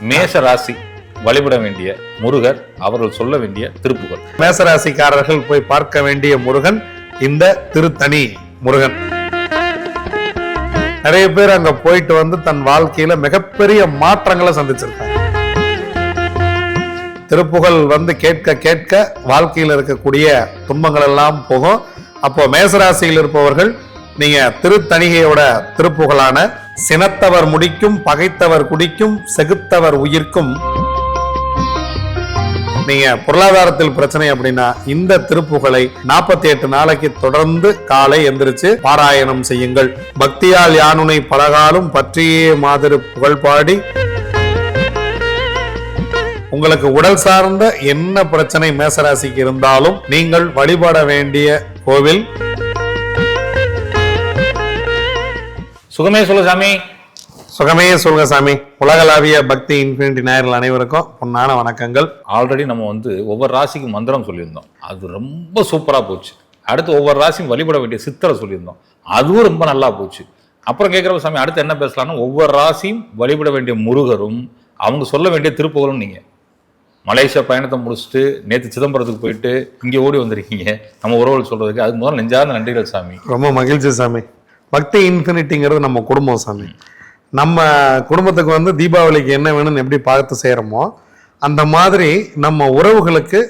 மேச ராசி வழிபட வேண்டிய முருகர் அவர்கள் சொல்ல வேண்டிய திருப்புகள் மேசராசிக்காரர்கள் போய் பார்க்க வேண்டிய முருகன் இந்த திருத்தணி முருகன். நிறைய பேர் அங்க போயிட்டு வந்து தன் வாழ்க்கையில மிகப்பெரிய மாற்றங்களை சந்திச்சிருக்காங்க. திருப்புகழ் வந்து கேட்க கேட்க வாழ்க்கையில் இருக்கக்கூடிய துன்பங்கள் எல்லாம் போகும். அப்போ மேசராசியில் இருப்பவர்கள் நீங்க திருத்தணிகையோட திருப்புகழான சினத்தவர் முடிக்கும் பகைத்தவர் குடிக்கும் செகுத்தவர் உயிர்க்கும். நீங்க பொருளாதாரத்தில் பிரச்சனை அப்படின்னா இந்த திருப்புகளை நாற்பத்தி எட்டு நாளைக்கு தொடர்ந்து காலை எந்திரிச்சு பாராயணம் செய்யுங்கள். பக்தியால் யானுனை பலகாலும் பற்றியே மாதிரி புகழ்பாடி உங்களுக்கு உடல் சார்ந்த என்ன பிரச்சனை மேசராசிக்கு இருந்தாலும் நீங்கள் வழிபட வேண்டிய கோவில் சுகமே சொல்லு சாமி. சுகமே சொல்லுங்க சாமி. உலகளாவிய பக்தி இன்ஃபினிட்டி நேயர்கள் அனைவருக்கும் பொன்னான வணக்கங்கள். ஆல்ரெடி நம்ம வந்து ஒவ்வொரு ராசிக்கும் மந்திரம் சொல்லியிருந்தோம். அது ரொம்ப சூப்பரா போச்சு. அடுத்து ஒவ்வொரு ராசியும் வழிபட வேண்டிய சித்தரை சொல்லியிருந்தோம். அதுவும் ரொம்ப நல்லா போச்சு. அப்புறம் கேட்குறப்ப சாமி அடுத்து என்ன பேசலாம்னா ஒவ்வொரு ராசியும் வழிபட வேண்டிய முருகரும் அவங்க சொல்ல வேண்டிய திருப்புகளும் நீங்க. மலேசியா பயணத்தை முடிச்சுட்டு நேற்று சிதம்பரத்துக்கு போயிட்டு இங்கே ஓடி வந்திருக்கீங்க. நம்ம உறவுகள் சொல்றதுக்கு அதுக்கு முதல்ல நெஞ்சார்ந்த நன்றிகள் சாமி. ரொம்ப மகிழ்ச்சி சாமி. பக்தி இன்ஃபினிட்டிங்கிறது நம்ம குடும்பம் சாமி. நம்ம குடும்பத்துக்கு வந்து தீபாவளிக்கு என்ன வேணும்னு எப்படி பார்த்து செய்கிறோமோ அந்த மாதிரி நம்ம உறவுகளுக்கு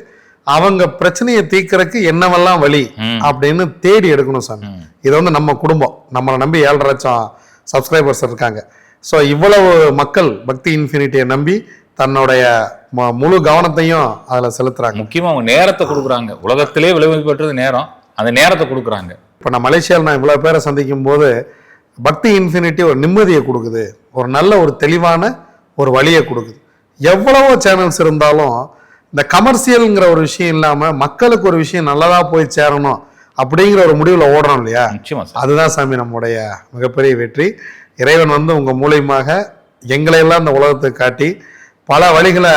அவங்க பிரச்சனையை தீர்க்கறதுக்கு என்னவெல்லாம் வழி. அப்படின்னு தேடி எடுக்கணும் சாமி. இது வந்து நம்ம குடும்பம். நம்மளை நம்பி ஏழரை லட்சம் சப்ஸ்கிரைபர்ஸ் இருக்காங்க. ஸோ இவ்வளவு மக்கள் பக்தி இன்ஃபினிட்டியை நம்பி தன்னுடைய ம- முழு கவனத்தையும் அதில் செலுத்துறாங்க. முக்கியமா அவங்க நேரத்தை கொடுக்குறாங்க. உலகத்திலே விளைவு பெற்றது நேரம். அந்த நேரத்தை கொடுக்குறாங்க. இப்போ நான் மலேசியாவில் நான் இவ்வளோ பேரை சந்திக்கும் போது பக்தி இன்ஃபினிட்டி ஒரு நிம்மதியை கொடுக்குது. ஒரு நல்ல ஒரு தெளிவான ஒரு வழியை கொடுக்குது. எவ்வளவோ சேனல்ஸ் இருந்தாலும் இந்த கமர்ஷியல்ங்கிற ஒரு விஷயம் இல்லாமல் மக்களுக்கு ஒரு விஷயம் நல்லதாக போய் சேரணும் அப்படிங்கிற ஒரு முடிவில் ஓடுறோம் இல்லையா? அதுதான் சாமி நம்முடைய மிகப்பெரிய வெற்றி. இறைவன் வந்து உங்கள் மூலியமாக எங்களையெல்லாம் இந்த உலகத்துக்கு காட்டி பல வழிகளை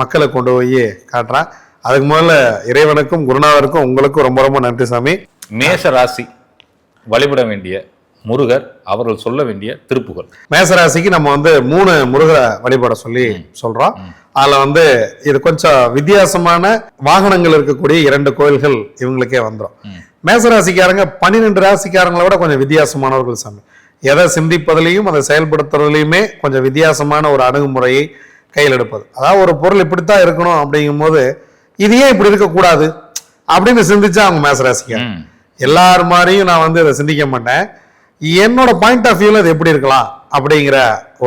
மக்களை கொண்டு போய் காட்டுறான். அதுக்கு முதல்ல இறைவனுக்கும் குருநாதருக்கும் உங்களுக்கும் ரொம்ப ரொம்ப நன்றி சாமி. மேச ராசி வழிபட வேண்டிய முருகர் அவர்கள் சொல்ல வேண்டிய திருப்புகள் மேசராசிக்கு நம்ம வந்து மூணு முருகரை வழிபட சொல்லி சொல்றோம். அதுல வந்து இது கொஞ்சம் வித்தியாசமான வாகனங்கள் இருக்கக்கூடிய இரண்டு கோயில்கள் இவங்களுக்கே வந்துடும். மேசராசிக்காரங்க பன்னிரெண்டு ராசிக்காரங்களை விட கொஞ்சம் வித்தியாசமானவர்கள் சாமி. எதை சிந்திப்பதிலையும் அதை செயல்படுத்துறதுலையுமே கொஞ்சம் வித்தியாசமான ஒரு அணுகுமுறையை கையில் எடுப்பது. அதாவது ஒரு பொருள் இப்படித்தான் இருக்கணும் அப்படிங்கும்போது இது ஏன் இப்படி இருக்கக்கூடாது? அப்படின்னு சிந்திச்சா அவங்க மேசராசிக்காரங்க. ம். எல்லார் மாதிரியும் நான் வந்து இதை சிந்திக்க மாட்டேன். என்னோட பாயிண்ட் ஆஃப் வியூவில் இது எப்படி இருக்கலாம் அப்படிங்கிற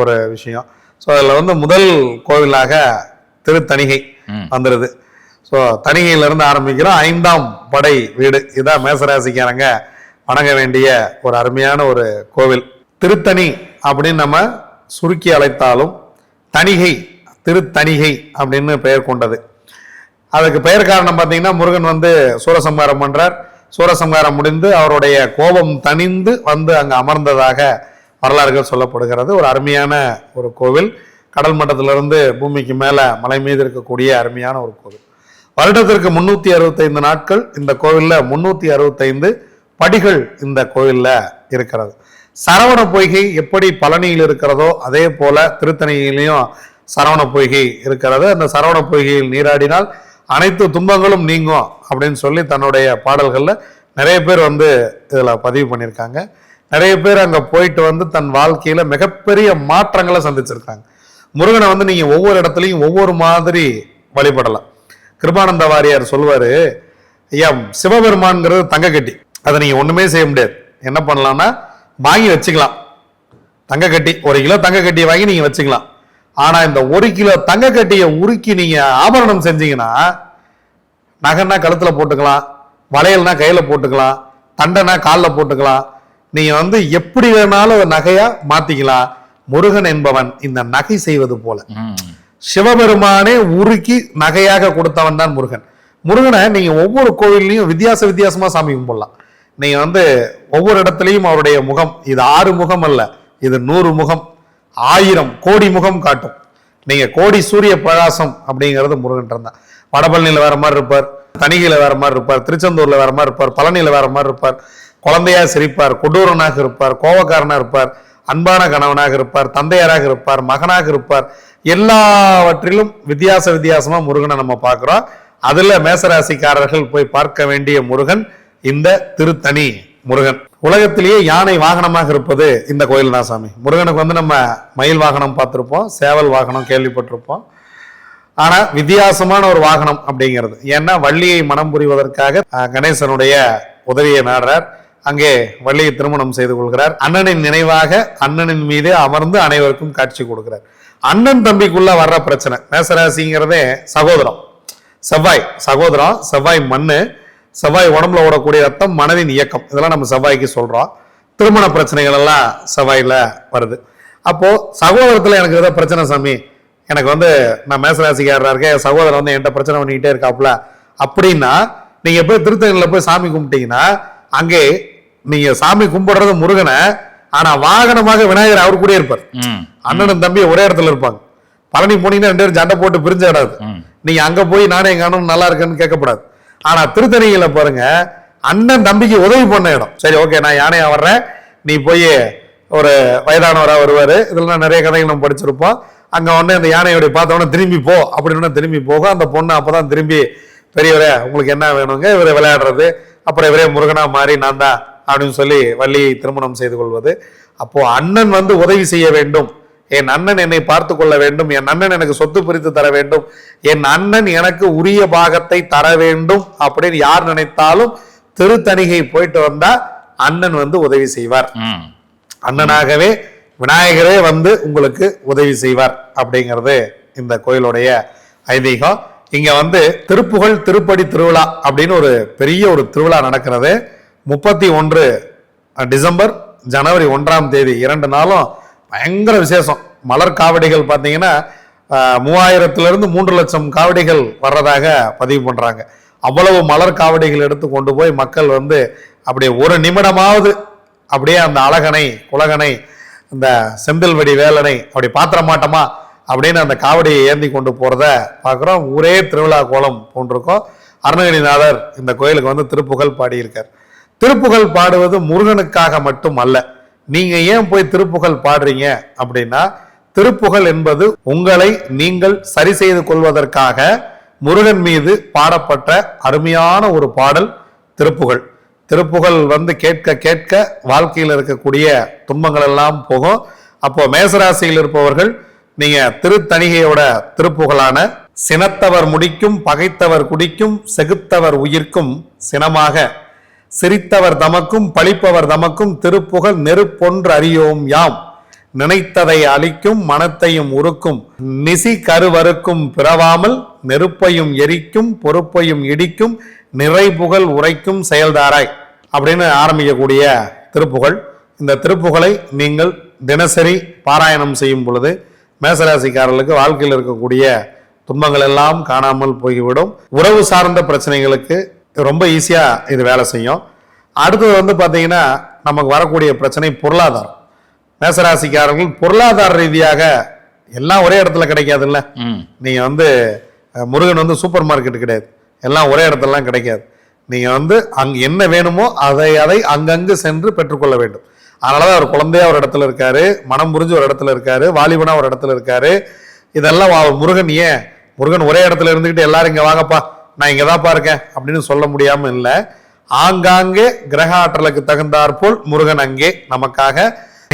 ஒரு விஷயம். ஸோ அதில் வந்து முதல் கோவிலாக திருத்தணிகை. வந்துடுது ஸோ தணிகையிலிருந்து ஆரம்பிக்கிறோம். ஐந்தாம் படை வீடு. இதுதான் மேசராசிக்காரங்க வணங்க வேண்டிய ஒரு அருமையான ஒரு கோவில். திருத்தணி அப்படின்னு நம்ம சுருக்கி அழைத்தாலும் தணிகை திருத்தணிகை அப்படின்னு பெயர் கொண்டது. அதுக்கு பெயர் காரணம் பார்த்தீங்கன்னா முருகன் வந்து சூரசம்ஹாரம் பண்றார். சூரசம்ஹாரம் முடிந்து அவருடைய கோபம் தணிந்து வந்து அங்கு அமர்ந்ததாக வரலாறுகள் சொல்லப்படுகிறது. ஒரு அருமையான ஒரு கோவில். கடல் மட்டத்திலிருந்து பூமிக்கு மேலே மலை மீது இருக்கக்கூடிய அருமையான ஒரு கோவில். வருடத்திற்கு முன்னூத்தி அறுபத்தைந்து நாட்கள் இந்த கோவில்ல முன்னூத்தி அறுபத்தைந்து படிகள் இந்த கோவில்ல இருக்கிறது. சரவண பொய்கை எப்படி பழனியில் இருக்கிறதோ அதே போல திருத்தணியிலையும் சரவண பொய்கை இருக்கிறது. அந்த சரவண பொய்கையில் நீராடினால் அனைத்து துன்பங்களும் நீங்கும் அப்படின்னு சொல்லி தன்னுடைய பாடல்களில் நிறைய பேர் வந்து இதில் பதிவு பண்ணியிருக்காங்க. நிறைய பேர் அங்கே போயிட்டு வந்து தன் வாழ்க்கையில் மிகப்பெரிய மாற்றங்களை சந்திச்சிருக்காங்க. முருகனை வந்து நீங்கள் ஒவ்வொரு இடத்துலையும் ஒவ்வொரு மாதிரி வழிபடலாம். கிருபானந்த வாரியார் சொல்வார் ஐயா சிவபெருமான்ங்கிறது தங்கக்கட்டி அதை நீங்கள் ஒன்றுமே செய்ய முடியாது. என்ன பண்ணலாம்னா வாங்கி வச்சுக்கலாம். தங்கக்கட்டி ஒரு கிலோ தங்கக்கட்டியை வாங்கி நீங்கள் வச்சுக்கலாம். ஆனா இந்த ஒரு கிலோ தங்க கட்டியை உருக்கி நீங்க ஆபரணம் செஞ்சீங்கன்னா நகைன்னா கழுத்துல போட்டுக்கலாம் வளையல்னா கையில போட்டுக்கலாம் தண்டைனா காலில் போட்டுக்கலாம். நீங்க வந்து எப்படி வேணாலும் நகையா மாத்திக்கலாம். முருகன் என்பவன் இந்த நகை செய்வது போல. சிவபெருமானே உருக்கி நகையாக கொடுத்தவன் தான் முருகன். முருகனை நீங்க ஒவ்வொரு கோவில்லையும் வித்தியாச வித்தியாசமா சாமி கும்பிடலாம். நீங்க வந்து ஒவ்வொரு இடத்துலையும் அவருடைய முகம் இது ஆறு முகம் அல்ல இது நூறு முகம். ஆயிரம் கோடி முகம் காட்டும். நீங்க கோடி சூரிய பிரகாசம் அப்படிங்கிறது முருகன் தான் வடபழனியில் வேற மாதிரி இருப்பார் தணிகையில வேற மாதிரி இருப்பார் திருச்செந்தூர்ல வேற மாதிரி இருப்பார் பழனியில வேற மாதிரி இருப்பார். குழந்தையா சிரிப்பார் கொடூரனாக இருப்பார் கோபக்காரனா இருப்பார் அன்பான கணவனாக இருப்பார் தந்தையராக இருப்பார் மகனாக இருப்பார். எல்லாவற்றிலும் வித்தியாச வித்தியாசமா முருகனை நம்ம பார்க்கிறோம். அதுல மேசராசிக்காரர்கள் போய் பார்க்க வேண்டிய முருகன் இந்த திருத்தணி முருகன். உலகத்திலேயே யானை வாகனமாக இருப்பது இந்த கோயில் தான் சாமி. முருகனுக்கு வந்து நம்ம மயில் வாகனம் பார்த்திருப்போம் சேவல் வாகனம் கேள்விப்பட்டிருப்போம். ஆனா வித்தியாசமான ஒரு வாகனம் அப்படிங்கிறது. ஏன்னா வள்ளியை மனம் புரிவதற்காக கணேசனுடைய உதவியை நாடுறார். அங்கே வள்ளியை திருமணம் செய்து கொள்கிறார். அண்ணனின் நினைவாக அண்ணனின் மீது அமர்ந்து அனைவருக்கும் காட்சி கொடுக்கிறார். அண்ணன் தம்பிக்குள்ள வர்ற பிரச்சனை. மேசராசிங்கிறதே சகோதரம். செவ்வாய் சகோதரம் செவ்வாய் மண்ணு. செவ்வாய் உடம்புல ஓடக்கூடிய ரத்தம் மனதின் இயக்கம். இதெல்லாம் நம்ம செவ்வாய்க்கு சொல்றோம். திருமண பிரச்சனைகள் எல்லாம் செவ்வாயில வருது. அப்போ சகோதரத்துல எனக்கு ஏதோ பிரச்சனை சாமி. எனக்கு வந்து நான் மேசராசிக்காரரா இருக்கேன். என் சகோதரன் வந்து என்கிட்ட பிரச்சனை பண்ணிக்கிட்டே இருக்காப்புல. அப்படின்னா நீங்க போய் திருத்தணியில போய் சாமி கும்பிட்டீங்கன்னா அங்கே நீங்க சாமி கும்பிடுறது முருகனை ஆனா வாகனமாக விநாயகர் அவர் கூட இருப்பார். அண்ணனும் தம்பி ஒரே இடத்துல இருப்பாங்க. பழனி போனீங்கன்னா ரெண்டு பேரும் சண்டை போட்டு பிரிஞ்ச இடாது ம். நீங்க அங்க போய் நானே எங்க அண்ணன் நல்லா இருக்கேன்னு கேட்கக்கூடாது ஆனா திருத்தணியில பாருங்க அண்ணன் தம்பிக்கு உதவி பண்ண இடம். சரி ஓகே நான் யானையா வர்றேன். நீ போய் ஒரு வயதானவரா வருவாரு. இதெல்லாம் நிறைய கதைகள் நம்ம படிச்சிருப்போம். அங்க உடனே அந்த யானையோடைய பார்த்த உடனே திரும்பி போ. அப்படின்னு திரும்பி போகும். அந்த பொண்ணு அப்பதான் திரும்பி பெரியவரே உங்களுக்கு என்ன வேணுங்க? இவரை விளையாடுறது. அப்புறம் இவரே முருகனா மாறி நான் தான். அப்படின்னு சொல்லி வள்ளியை திருமணம் செய்து கொள்வது. அப்போ அண்ணன் வந்து உதவி செய்ய வேண்டும். என் அண்ணன் என்னை பார்த்து கொள்ள வேண்டும் என் அண்ணன் எனக்கு சொத்து பிரித்து தர வேண்டும் என் அண்ணன் எனக்கு உரிய பாகத்தை தர வேண்டும் அப்படின்னு யார் நினைத்தாலும் திருத்தணிகை போயிட்டு வந்தா அண்ணன் வந்து உதவி செய்வார். அண்ணனாகவே விநாயகரே வந்து உங்களுக்கு உதவி செய்வார் அப்படிங்கிறது இந்த கோயிலுடைய ஐதீகம். இங்க வந்து திருப்புகழ் திருப்படி திருவிழா அப்படின்னு ஒரு பெரிய ஒரு திருவிழா நடக்கிறது. முப்பத்தி ஒன்று டிசம்பர் ஜனவரி ஒன்றாம் தேதி இரண்டு நாளும் பயங்கர விசேஷம். மலர் காவடிகள் பார்த்தீங்கன்னா மூவாயிரத்துலேருந்து மூன்று லட்சம் காவடிகள் வர்றதாக பதிவு பண்ணுறாங்க அவ்வளவு மலர் காவடிகள் எடுத்து கொண்டு போய் மக்கள் வந்து அப்படியே ஒரு நிமிடமாவது அப்படியே அந்த அழகனை குலகனை இந்த செந்தில்வடி வேலனை அப்படி பாத்திர மாட்டோமா அப்படின்னு அந்த காவடியை ஏந்தி கொண்டு போகிறத பார்க்குறோம். ஊரே திருவிழா கோலம் போன்றிருக்கோம். அருணகிரிநாதர் இந்த கோயிலுக்கு வந்து திருப்புகழ் பாடியிருக்கார். திருப்புகழ் பாடுவது முருகனுக்காக மட்டும் அல்ல நீங்க ஏன் போய் திருப்புகழ் பாடுறீங்க அப்படின்னா திருப்புகழ் என்பது உங்களை நீங்கள் சரி செய்து கொள்வதற்காக முருகன் மீது பாடப்பட்ட அருமையான ஒரு பாடல் திருப்புகழ். திருப்புகழ் வந்து கேட்க கேட்க வாழ்க்கையில் இருக்கக்கூடிய துன்பங்கள் எல்லாம் போகும். அப்போ மேசராசியில் இருப்பவர்கள் நீங்க திருத்தணிகையோட திருப்புகழான சினத்தவர் முடிக்கும் பகைத்தவர் குடிக்கும் செகுத்தவர் உயிர்க்கும் சினமாக சிரித்தவர் தமக்கும் பழிப்பவர் தமக்கும் திருப்புகழ் நெருப்பொன்று அறியோம் யாம். நினைத்ததை அழிக்கும் மனத்தையும் உருக்கும் நிசி கருவறுக்கும் பிறவாமல் நெருப்பையும் எரிக்கும் பொறுப்பையும் இடிக்கும் நிறைபுகழ் உரைக்கும் செயல்தாராய் அப்படின்னு ஆரம்பிக்கக்கூடிய திருப்புகழ். இந்த திருப்புகழை நீங்கள் தினசரி பாராயணம் செய்யும் பொழுது மேசராசிக்காரர்களுக்கு வாழ்க்கையில் இருக்கக்கூடிய துன்பங்கள் எல்லாம் காணாமல் போய்விடும். உறவு சார்ந்த பிரச்சனைகளுக்கு ரொம்ப ஈஸியா இது வேலை செய்யும். அடுத்தது வந்து பாத்தீங்கன்னா நமக்கு வரக்கூடிய பிரச்சனை பொருளாதாரம். மேசராசிக்காரர்கள் பொருளாதார ரீதியாக எல்லாம் ஒரே இடத்துல கிடைக்காதுல்ல. ம். நீங்க வந்து முருகன் வந்து சூப்பர் மார்க்கெட் கிடையாது. எல்லாம் ஒரே இடத்துலலாம் கிடைக்காது. நீங்க வந்து அங்க என்ன வேணுமோ அதை அதை அங்கங்கு சென்று பெற்றுக்கொள்ள வேண்டும். அதனாலதான் அவர் குழந்தையா ஒரு இடத்துல இருக்காரு மனம் புரிஞ்சு ஒரு இடத்துல இருக்காரு வாலிபனா ஒரு இடத்துல இருக்காரு. இதெல்லாம் வா- முருகன் ஏன்? முருகன் ஒரே இடத்துல இருந்துகிட்டு எல்லாரும் இங்க வாங்கப்பா நான் இங்கே தான் பாருக்கேன் அப்படின்னு சொல்ல முடியாமல் இல்லை. ஆங்காங்கே கிரக ஆற்றலுக்கு தகுந்தாற்போல் முருகன் அங்கே நமக்காக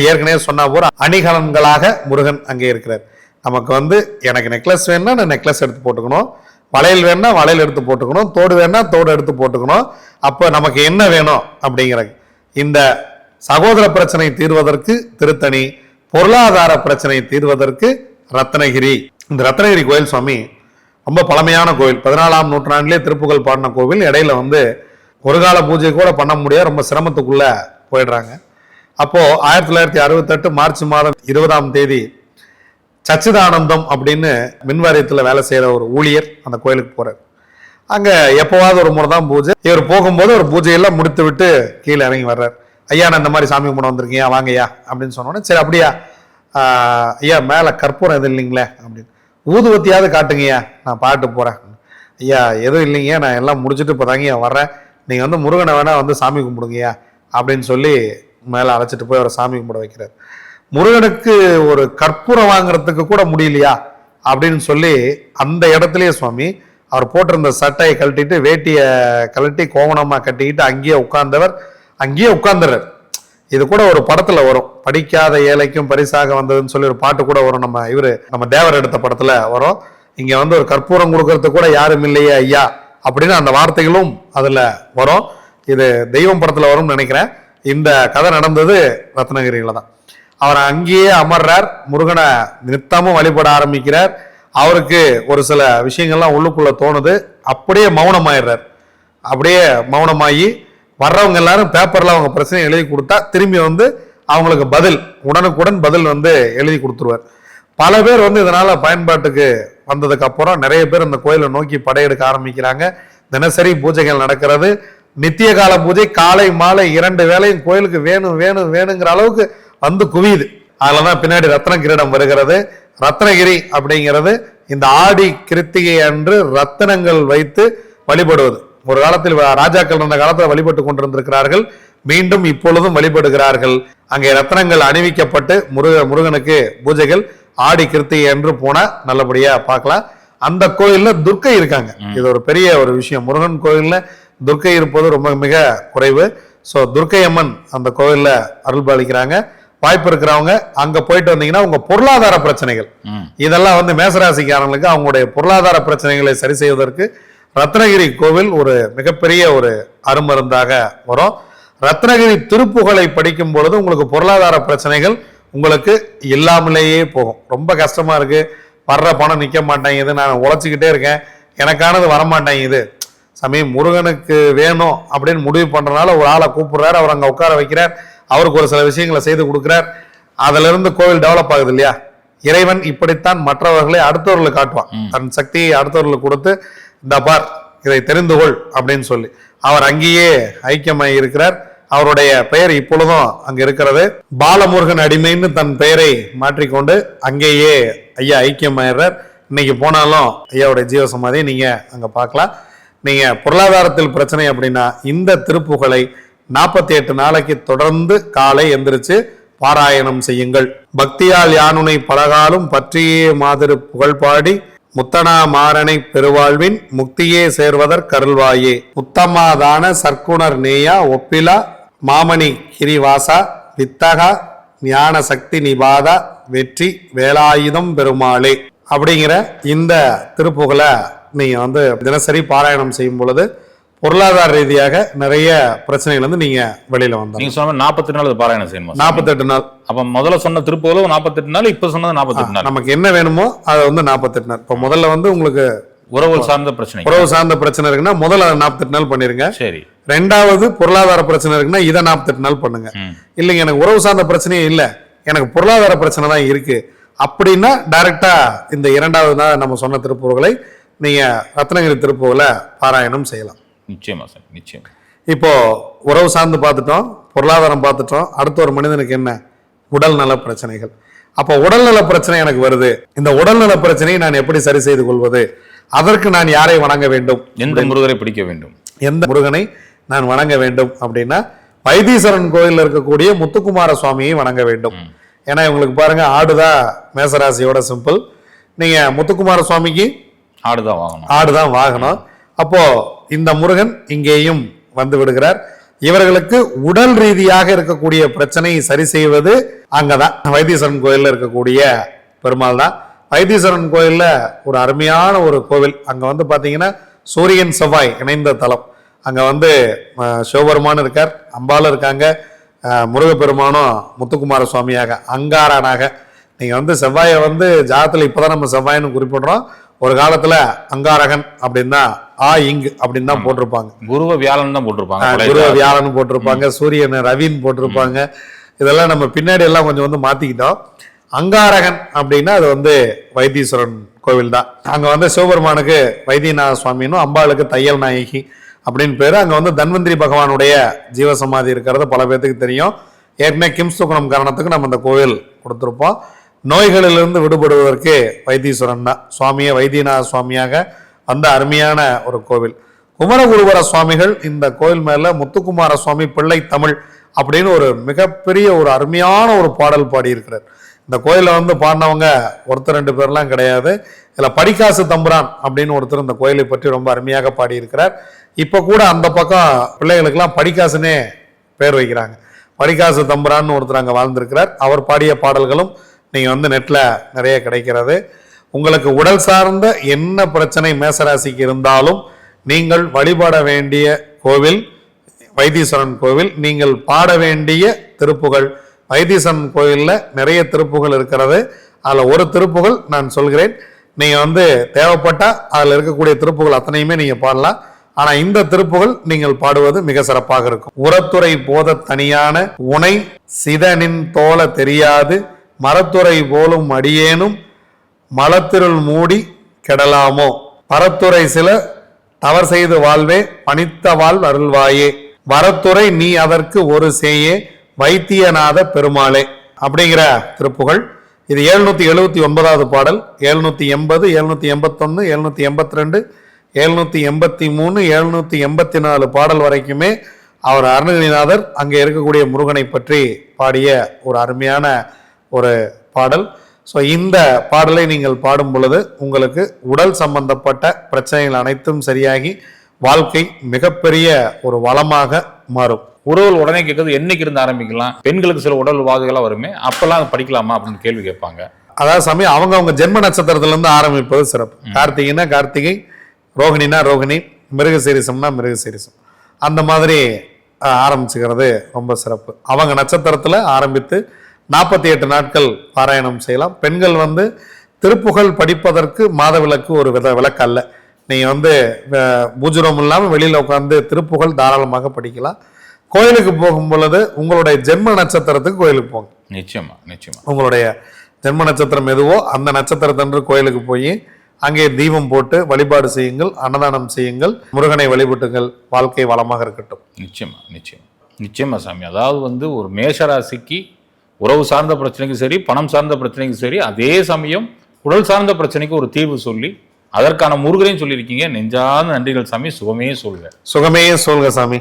ஏற்கனவே சொன்ன போற அணிகலன்களாக முருகன் அங்கே இருக்கிறார். நமக்கு வந்து எனக்கு நெக்லஸ் வேணும்னா நான் நெக்லஸ் எடுத்து போட்டுக்கணும். வளையல் வேணும்னா வளையல் எடுத்து போட்டுக்கணும். தோடு வேணும்னா தோடு எடுத்து போட்டுக்கணும். அப்போ நமக்கு என்ன வேணும் அப்படிங்கிறது இந்த சகோதர பிரச்சனை தீர்வதற்கு திருத்தணி பொருளாதார பிரச்சனை தீர்வதற்கு ரத்னகிரி. இந்த ரத்னகிரி கோயில் சுவாமி ரொம்ப பழமையான கோவில். பதினாலாம் நூற்றாண்டிலே திருப்புகழ் பாடின கோவில். இடையில வந்து ஒரு கால பூஜை கூட பண்ண முடியாது. ரொம்ப சிரமத்துக்குள்ள போயிடுறாங்க. அப்போ ஆயிரத்தி தொள்ளாயிரத்தி அறுபத்தெட்டு மார்ச் மாதம் இருபதாம் தேதி சச்சிதானந்தம் அப்படின்னு மின்வாரியத்தில் வேலை செய்கிற ஒரு ஊழியர் அந்த கோயிலுக்கு போறார். அங்கே எப்போவாவது ஒரு முறை தான் பூஜை. இவர் போகும்போது ஒரு பூஜையெல்லாம் முடித்து விட்டு கீழே இறங்கி வர்றார். ஐயா நான் இந்த மாதிரி சாமி கும்பிட வந்திருக்கீங்க வாங்கய்யா. அப்படின்னு சொன்னோன்னே சரி அப்படியா. ஐயா மேலே கற்பூரம் எதுவும் இல்லைங்களே. அப்படின்னு. ஊதுவத்தியாவது காட்டுங்கய்யா. நான் பாட்டு போகிறேன் ஐயா எதுவும் இல்லைங்க நான் எல்லாம் முடிச்சுட்டு இப்போ தாங்கய்யா வர்றேன். நீங்கள் வந்து முருகனை வேணால் வந்து சாமி கும்பிடுங்கய்யா அப்படின்னு சொல்லி மேலே அழைச்சிட்டு போய் அவரை சாமி கும்பிட வைக்கிறார். முருகனுக்கு ஒரு கற்பூரம் வாங்குறதுக்கு கூட முடியலையா அப்படின்னு சொல்லி அந்த இடத்துலயே சுவாமி அவர் போட்டிருந்த சட்டையை கழட்டிட்டு வேட்டியை கழட்டி கோவணமாக கட்டிக்கிட்டு அங்கேயே உட்கார்ந்தவர். அங்கேயே உட்கார்ந்துறார் இது கூட ஒரு படத்துல வரும். படிக்காத ஏழைக்கும் பரிசாக வந்ததுன்னு சொல்லி ஒரு பாட்டு கூட வரும். நம்ம இவரு நம்ம தேவர் எடுத்த படத்துல வரும். இங்க வந்து ஒரு கற்பூரம் கொடுக்கறது கூட யாரும் இல்லையே ஐயா அப்படின்னு அந்த வார்த்தைகளும் அதுல வரும். இது தெய்வம் படத்துல வரும்னு நினைக்கிறேன். இந்த கதை நடந்தது ரத்னகிரியில தான். அவர் அங்கேயே அமர்றார். முருகனை நித்தமும் வழிபட ஆரம்பிக்கிறார். அவருக்கு ஒரு சில விஷயங்கள்லாம் உள்ளுக்குள்ள தோணுது. அப்படியே மௌனமாயிடுறார். அப்படியே மௌனமாகி வர்றவங்க எல்லாரும் பேப்பரில் அவங்க பிரச்சனையை எழுதி கொடுத்தா திரும்பி வந்து அவங்களுக்கு பதில் உடனுக்குடன் பதில் வந்து எழுதி கொடுத்துருவார். பல பேர் வந்து இதனால் பயன்பாட்டுக்கு வந்ததுக்கு அப்புறம் நிறைய பேர் அந்த கோயிலை நோக்கி படையெடுக்க ஆரம்பிக்கிறாங்க. தினசரி பூஜைகள் நடக்கிறது. நித்திய கால பூஜை காலை மாலை இரண்டு வேளையும் கோயிலுக்கு வேணும் வேணும் வேணுங்கிற அளவுக்கு வந்து குவியுது. அதில் தான் பின்னாடி ரத்ன கிரீடம் வருகிறது. ரத்னகிரி அப்படிங்கிறது இந்த ஆடி கிருத்திகை அன்று ரத்தினங்கள் வைத்து வழிபடுவது. ஒரு காலத்தில் ராஜாக்கள் இருந்த காலத்தில் வழிபட்டு கொண்டிருந்திருக்கிறார்கள். மீண்டும் இப்பொழுதும் வழிபடுகிறார்கள். அங்கே ரத்னங்கள் அணிவிக்கப்பட்டு முருக முருகனுக்கு பூஜைகள் ஆடி கிருத்திகை என்று போனா நல்லபடியா பார்க்கலாம். அந்த கோயில்ல துர்க்கை இருக்காங்க. இது ஒரு பெரிய ஒரு விஷயம். முருகன் கோயில்ல துர்க்கை இருப்பது ரொம்ப மிக குறைவு. ஸோ துர்க்கை அம்மன் அந்த கோயில்ல அருள் பாலிக்கிறாங்க வாய்ப்பு இருக்கிறவங்க அங்க போயிட்டு வந்தீங்கன்னா உங்க பொருளாதார பிரச்சனைகள். இதெல்லாம் வந்து மேசராசிக்காரங்களுக்கு அவங்களுடைய பொருளாதார பிரச்சனைகளை சரி செய்வதற்கு ரத்னகிரி கோவில் ஒரு மிகப்பெரிய ஒரு அருமருந்தாக வரும். ரத்னகிரி திருப்புகழை படிக்கும் பொழுது உங்களுக்கு பொருளாதார பிரச்சனைகள் உங்களுக்கு இல்லாமலேயே போகும். ரொம்ப கஷ்டமா இருக்கு. வர்ற பணம் நிக்க மாட்டேங்குது. நான் உழைச்சிக்கிட்டே இருக்கேன். எனக்கானது வரமாட்டேங்குது. சாமி முருகனுக்கு வேணும் அப்படின்னு முடிவு பண்றதுனால ஒரு ஆளை கூப்பிடுறாரு. அவர் அங்க உட்கார வைக்கிறார். அவருக்கு ஒரு சில விஷயங்களை செய்து கொடுக்கிறார். அதுல இருந்து கோவில் டெவலப் ஆகுது இல்லையா? இறைவன் இப்படித்தான் மற்றவர்களை அடுத்தவர்களுக்கு காட்டுவான். தன் சக்தியை அடுத்தவர்களுக்கு கொடுத்து இந்த பார் இதை தெரிந்து கொள் அப்படின்னு சொல்லி. அவர் அங்கேயே ஐக்கியமாய் இருக்கிறார். அவருடைய பெயர் இப்பொழுதும் அங்க இருக்கிறது. பாலமுருகன் அடிமைன்னு தன் பெயரை மாற்றிக்கொண்டு அங்கேயே ஐயா ஐக்கியமாயிடுறார். இன்னைக்கு போனாலும் ஐயாவுடைய ஜீவசமாதியை நீங்க அங்க பார்க்கலாம். நீங்க பொருளாதாரத்தில் பிரச்சனை அப்படின்னா இந்த திருப்புகளை நாற்பத்தி எட்டு நாளைக்கு தொடர்ந்து காலை எந்திரிச்சு பாராயணம் செய்யுங்கள். பக்தியால் யானுனை பலகாலும் பற்றியே மாதிரி புகழ்பாடி முத்தனா மாறனை பெருவாழ்வின் முக்தியே சேர்வதற் கருள்வாயே. முத்தம்மாதான சர்க்குணர் நேயா ஒப்பிலா மாமணி கிரிவாசா வித்தகா ஞான சக்தி நிபாதா வெற்றி வேலாயுதம் பெருமாளே. அப்படிங்கிற இந்த திருப்புகளை நீங்கள் வந்து தினசரி பாராயணம் செய்யும் பொழுது பொருளாதார ரீதியாக நிறைய பிரச்சனைகள் வந்து நீங்க வெளியில வந்தோம் நீங்க சொன்ன நாற்பத்தி நாள் பாராயணம் செய்யணுமா? நாற்பத்தெட்டு நாள். அப்ப முதல்ல சொன்ன திருப்பூரும் நாற்பத்தெட்டு நாள் இப்ப சொன்னது நாற்பத்தெட்டு நாள். நமக்கு என்ன வேணுமோ அதை வந்து நாற்பத்தெட்டு நாள். இப்போ முதல்ல வந்து உங்களுக்கு உறவு சார்ந்த பிரச்சனை. உறவு சார்ந்த பிரச்சனை இருக்குன்னா முதல்ல நாற்பத்தெட்டு நாள் பண்ணிருங்க. சரி. ரெண்டாவது பொருளாதார பிரச்சனை இருக்குன்னா இதை நாற்பத்தெட்டு நாள் பண்ணுங்க. இல்லைங்க எனக்கு உறவு சார்ந்த பிரச்சனையே இல்லை. எனக்கு பொருளாதார பிரச்சனை தான் இருக்கு. அப்படின்னா டைரக்டா இந்த இரண்டாவது நாள் நம்ம சொன்ன திருப்பூர்களை நீங்க ரத்னகிரி திருப்பூர்களை பாராயணம் செய்யலாம். நிச்சயமா சார் நிச்சயம். இப்போ உறவு சார்ந்து பார்த்துட்டோம் பொருளாதாரம் பார்த்துட்டோம் அடுத்த ஒரு மனிதனுக்கு என்ன? உடல் நல பிரச்சனைகள். அப்போ உடல்நல பிரச்சனை எனக்கு வருது. இந்த உடல்நல பிரச்சனையை நான் எப்படி சரி செய்து கொள்வது? அதற்கு நான் யாரை வணங்க வேண்டும்? எந்த முருகரை பிடிக்க வேண்டும்? எந்த முருகனை நான் வணங்க வேண்டும் அப்படின்னா வைத்தீஸ்வரன் கோயில்ல இருக்கக்கூடிய முத்துக்குமார சுவாமியை வணங்க வேண்டும். ஏன்னா இவங்களுக்கு பாருங்க ஆடுதான் மேசராசியோட சிம்பிள். நீங்க முத்துக்குமார சுவாமிக்கு ஆடுதான் வாங்கணும். ஆடுதான் வாகனம் அப்போ இந்த முருகன் இங்கேயும் வந்து விடுகிறார். இவர்களுக்கு உடல் ரீதியாக இருக்கக்கூடிய பிரச்சனையை சரி செய்வது அங்கதான். வைத்தீஸ்வரன் கோயில்ல இருக்கக்கூடிய பெருமாள் தான். வைத்தீஸ்வரன் கோயில்ல ஒரு அருமையான ஒரு கோவில். அங்க வந்து பாத்தீங்கன்னா சூரியன் செவ்வாய் இணைந்த தலம். அங்க வந்து சிவபெருமான் இருக்கார். அம்பாலும் இருக்காங்க. முருகப்பெருமானும் முத்துக்குமார சுவாமியாக அங்காரனாக. நீங்க வந்து செவ்வாயை வந்து ஜாதத்துல இப்பதான் நம்ம செவ்வாயின்னு குறிப்பிடுறோம். ஒரு காலத்துல அங்காரகன் அப்படின்னா ஆ இங்கு அப்படின்னு தான் போட்டிருப்பாங்க. குருவ வியாழன் தான் போட்டிருப்பாங்க. ஆஹ் பழைய குரு காலத்துல. வியாழன் போட்டிருப்பாங்க சூரியன் ரவின்னு போட்டிருப்பாங்க. இதெல்லாம் நம்ம பின்னாடி எல்லாம் கொஞ்சம் வந்து மாத்திக்கிட்டோம். அங்காரகன் அப்படின்னா அது வந்து வைத்தீஸ்வரன் கோவில் தான். அங்க வந்து சிவபெருமானுக்கு வைத்தியநாத சுவாமினும் அம்பாளுக்கு தையல் நாயகி அப்படின்னு பேரு. அங்க வந்து தன்வந்திரி பகவானுடைய ஜீவசமாதி இருக்கிறது பல பேர்த்துக்கு தெரியும். ஏற்கனவே கிம்ஸ்துகுணம் காரணத்துக்கு நம்ம இந்த கோவில் கொடுத்திருப்போம். நோய்களிலிருந்து விடுபடுவதற்கு வைத்தீஸ்வரன் தான். சுவாமியை வைத்தியநாத சுவாமியாக வந்த அருமையான ஒரு கோவில். குமரகுருவர சுவாமிகள் இந்த கோயில் மேலே முத்துக்குமார சுவாமி பிள்ளை தமிழ் அப்படின்னு ஒரு மிகப்பெரிய ஒரு அருமையான ஒரு பாடல் பாடியிருக்கிறார். இந்த கோயிலில் வந்து பாடினவங்க ஒருத்தர் ரெண்டு பேர்லாம் கிடையாது. இதில் படிக்காசு தம்புரான் அப்படின்னு ஒருத்தர் இந்த கோயிலை பற்றி ரொம்ப அருமையாக பாடியிருக்கிறார். இப்போ கூட அந்த பக்கம் பிள்ளைகளுக்கெல்லாம் படிக்காசுனே பேர் வைக்கிறாங்க. படிக்காசு தம்புரான்னு ஒருத்தர் அங்கே வாழ்ந்திருக்கிறார். அவர் பாடிய பாடல்களும் நீங்கள் வந்து நெட்டில் நிறைய கிடைக்கிறது. உங்களுக்கு உடல் சார்ந்த என்ன பிரச்சனை மேசராசிக்கு இருந்தாலும் நீங்கள் வழிபட வேண்டிய கோவில் வைத்தீஸ்வரன் கோவில் நீங்கள் பாட வேண்டிய திருப்புகள் வைத்தீஸ்வரன் கோயிலில் நிறைய திருப்புகள் இருக்கிறது. அதில் ஒரு திருப்புகள் நான் சொல்கிறேன். நீங்கள் வந்து தேவைப்பட்டால் அதில் இருக்கக்கூடிய திருப்புகள் அத்தனையுமே நீங்கள் பாடலாம். ஆனால் இந்த திருப்புகள் நீங்கள் பாடுவது மிக சிறப்பாக இருக்கும். உரத்துறை போத தனியான உனை சிதனின் தோல தெரியாது. மரத்துறை போலும் அடியேனும் மலத்திருள் மூடி கெடலாமோ? பரத்துறை சில தவறு செய்து வாழ்வே பணித்த வாழ் அருள்வாயே. வரத்துறை நீ அதற்கு ஒரு சேயே வைத்தியநாத பெருமாளே. அப்படிங்கிற திருப்புகழ். இது எழுநூத்தி எழுபத்தி ஒன்பதாவது பாடல். எழுநூத்தி எண்பது எழுநூத்தி எண்பத்தொன்னு எழுநூத்தி எண்பத்தி ரெண்டு எழுநூத்தி எண்பத்தி மூணு எழுநூத்தி எண்பத்தி நாலு பாடல் வரைக்குமே அவர் அருணகிரிநாதர் அங்கே இருக்கக்கூடிய முருகனை பற்றி பாடிய ஒரு அருமையான ஒரு பாடல். ஸோ இந்த பாடலை நீங்கள் பாடும் பொழுது உங்களுக்கு உடல் சம்பந்தப்பட்ட பிரச்சனைகள் அனைத்தும் சரியாகி வாழ்க்கை மிகப்பெரிய ஒரு வளமாக மாறும். உறவுகள் உடனே கேட்கறது என்னைக்கு இருந்து ஆரம்பிக்கலாம்? பெண்களுக்கு சில உடல் உபாதைகள்லாம் வருமே அப்பெல்லாம் படிக்கலாமா? அப்படின்னு கேள்வி கேட்பாங்க. அதாவது சமயம் அவங்க அவங்க ஜென்ம நட்சத்திரத்துல இருந்து ஆரம்பிப்பது சிறப்பு. கார்த்திகைனா கார்த்திகை ரோகிணினா ரோகிணி மிருகசீரிசம்னா மிருகசீரிசம். அந்த மாதிரி ஆரம்பிச்சுக்கிறது ரொம்ப சிறப்பு. அவங்க நட்சத்திரத்துல ஆரம்பித்து நாற்பத்தி எட்டு நாட்கள் பாராயணம் செய்யலாம். பெண்கள் வந்து திருப்புகழ் படிப்பதற்கு மாதவிலக்கு ஒரு வித விளக்கு அல்ல நீங்கள் வந்து பூஜ்ரம் இல்லாமல் வெளியில் உட்காந்து திருப்புகழ் தாராளமாக படிக்கலாம். கோயிலுக்கு போகும் பொழுது உங்களுடைய ஜென்ம நட்சத்திரத்துக்கு கோயிலுக்கு போங்க. நிச்சயமா நிச்சயமா. உங்களுடைய ஜென்ம நட்சத்திரம் எதுவோ அந்த நட்சத்திரத்தன்று கோயிலுக்கு போய் அங்கே தீபம் போட்டு வழிபாடு செய்யுங்கள் அன்னதானம் செய்யுங்கள் முருகனை வழிபட்டுங்கள். வாழ்க்கை வளமாக இருக்கட்டும். நிச்சயமா நிச்சயமா. நிச்சயமா சாமி. அதாவது வந்து ஒரு மேஷராசிக்கு உறவு சார்ந்த பிரச்சனைக்கும் சரி பணம் சார்ந்த பிரச்சனைக்கும் சரி அதே சமயம் உடல் சார்ந்த பிரச்சனைக்கு ஒரு தீர்வு சொல்லி அதற்கான முருகரையும் சொல்லியிருக்கீங்க. நெஞ்சார்ந்த நன்றிகள் சாமி. சுகமே சொல்க. சுகமே சொல்க சாமி.